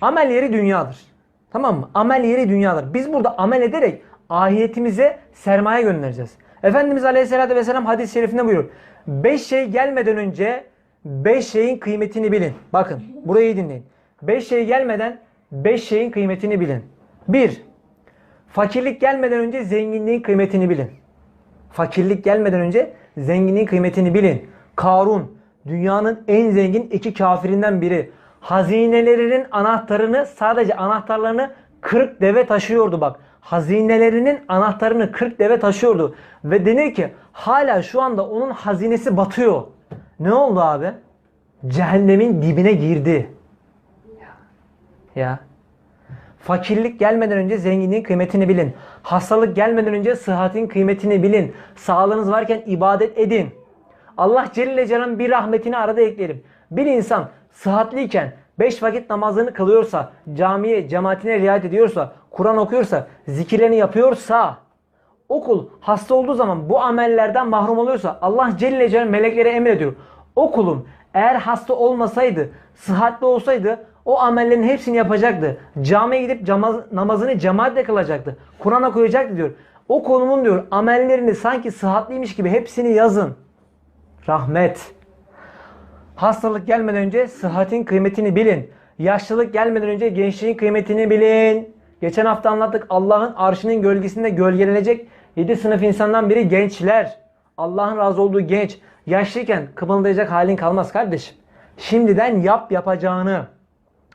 Amel yeri dünyadır. Tamam mı? Amel yeri dünyadır. Biz burada amel ederek ahiretimize sermaye göndereceğiz. Efendimiz Aleyhisselatü Vesselam hadis-i şerifinde buyuruyor. Beş şey gelmeden önce beş şeyin kıymetini bilin. Bakın burayı iyi dinleyin. Beş şey gelmeden beş şeyin kıymetini bilin. Bir, fakirlik gelmeden önce zenginliğin kıymetini bilin. Fakirlik gelmeden önce zenginliğin kıymetini bilin. Karun dünyanın en zengin iki kafirinden biri. Hazinelerinin anahtarını sadece anahtarlarını 40 deve taşıyordu bak. Hazinelerinin anahtarını 40 deve taşıyordu. Ve denir ki hala şu anda onun hazinesi batıyor. Ne oldu abi? Cehennemin dibine girdi. Ya. Fakirlik gelmeden önce zenginliğin kıymetini bilin. Hastalık gelmeden önce sıhhatin kıymetini bilin. Sağlığınız varken ibadet edin. Allah Celle Celal'in bir rahmetini arada ekleyelim. Bir insan sıhhatliyken 5 vakit namazını kılıyorsa, camiye, cemaatine riayet ediyorsa, Kur'an okuyorsa, zikirlerini yapıyorsa, o kul hasta olduğu zaman bu amellerden mahrum oluyorsa Allah Celle Celal meleklere emrediyor. O kulum eğer hasta olmasaydı, sıhhatli olsaydı o amellerin hepsini yapacaktı. Camiye gidip cama- namazını cemaatle kılacaktı. Kur'an okuyacaktı diyor. O kulumun diyor amellerini sanki sıhhatliymiş gibi hepsini yazın. Rahmet. Hastalık gelmeden önce sıhhatin kıymetini bilin. Yaşlılık gelmeden önce gençliğin kıymetini bilin. Geçen hafta anlattık Allah'ın arşının gölgesinde gölgelenecek 7 sınıf insandan biri gençler. Allah'ın razı olduğu genç. Yaşlıyken kımıldayacak halin kalmaz kardeşim. Şimdiden yap yapacağını.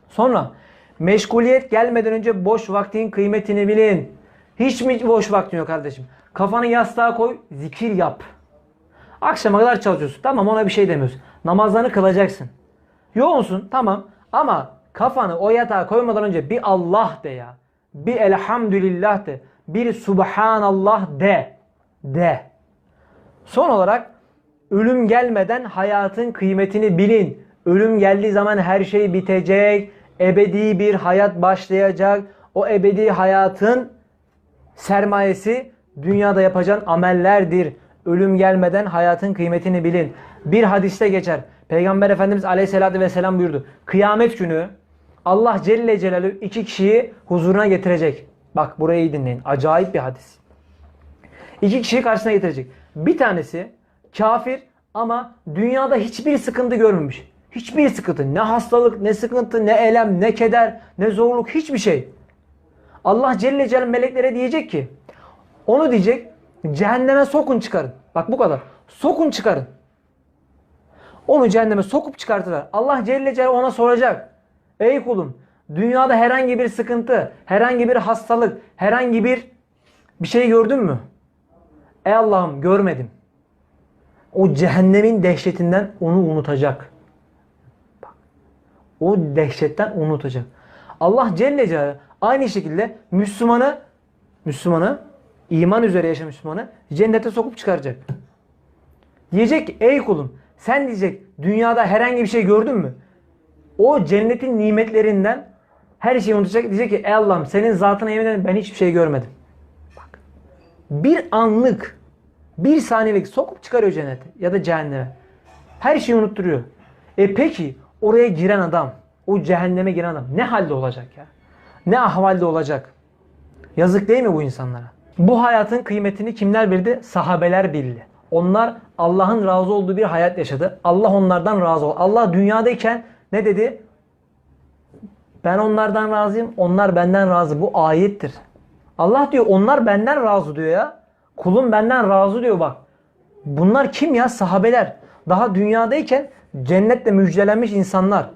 Sonra meşguliyet gelmeden önce boş vaktin kıymetini bilin. Hiç mi boş vaktin yok kardeşim? Kafanı yastığa koy, zikir yap. Akşama kadar çalışıyorsun. Tamam ona bir şey demiyorsun. Namazlarını kılacaksın. Yoğunsun tamam ama kafanı o yatağa koymadan önce bir Allah de ya. Bir elhamdülillah de. Bir subhanallah de. De. Son olarak ölüm gelmeden hayatın kıymetini bilin. Ölüm geldiği zaman her şey bitecek. Ebedi bir hayat başlayacak. O ebedi hayatın sermayesi dünyada yapacağın amellerdir. Ölüm gelmeden hayatın kıymetini bilin. Bir hadiste geçer. Peygamber Efendimiz Aleyhisselatü Vesselam buyurdu. Kıyamet günü Allah Celle Celaluhu iki kişiyi huzuruna getirecek. Bak burayı iyi dinleyin. Acayip bir hadis. İki kişiyi karşısına getirecek. Bir tanesi kafir ama dünyada hiçbir sıkıntı görmemiş. Hiçbir sıkıntı. Ne hastalık, ne sıkıntı, ne elem, ne keder, ne zorluk hiçbir şey. Allah Celle Celaluhu meleklere diyecek ki onu diyecek cehenneme sokun çıkarın. Bak bu kadar. Sokun çıkarın. Onu cehenneme sokup çıkartırlar. Allah Celle Celaluhu ona soracak. Ey kulum dünyada herhangi bir sıkıntı, herhangi bir hastalık, herhangi bir bir şey gördün mü? Ey Allah'ım görmedim. O cehennemin dehşetinden onu unutacak. Bak. O dehşetten unutacak. Allah Celle Celaluhu aynı şekilde Müslümanı Müslümanı iman üzere yaşayan Müslümanı cennete sokup çıkaracak. Diyecek ki ey kulum sen diyecek dünyada herhangi bir şey gördün mü? O cennetin nimetlerinden her şeyi unutacak. Diyecek ki ey Allah'ım senin zatına yemin ederim ben hiçbir şey görmedim. Bak. Bir anlık bir saniyelik sokup çıkarıyor cennete ya da cehenneme. Her şeyi unutturuyor. E peki oraya giren adam, o cehenneme giren adam ne halde olacak ya? Ne ahvalde olacak? Yazık değil mi bu insanlara? Bu hayatın kıymetini kimler bildi? Sahabeler bildi. Onlar Allah'ın razı olduğu bir hayat yaşadı. Allah onlardan razı oldu. Allah dünyadayken ne dedi? Ben onlardan razıyım, onlar benden razı. Bu ayettir. Allah diyor onlar benden razı diyor ya. Kulum benden razı diyor bak. Bunlar kim ya? Sahabeler. Daha dünyadayken cennetle müjdelenmiş insanlar.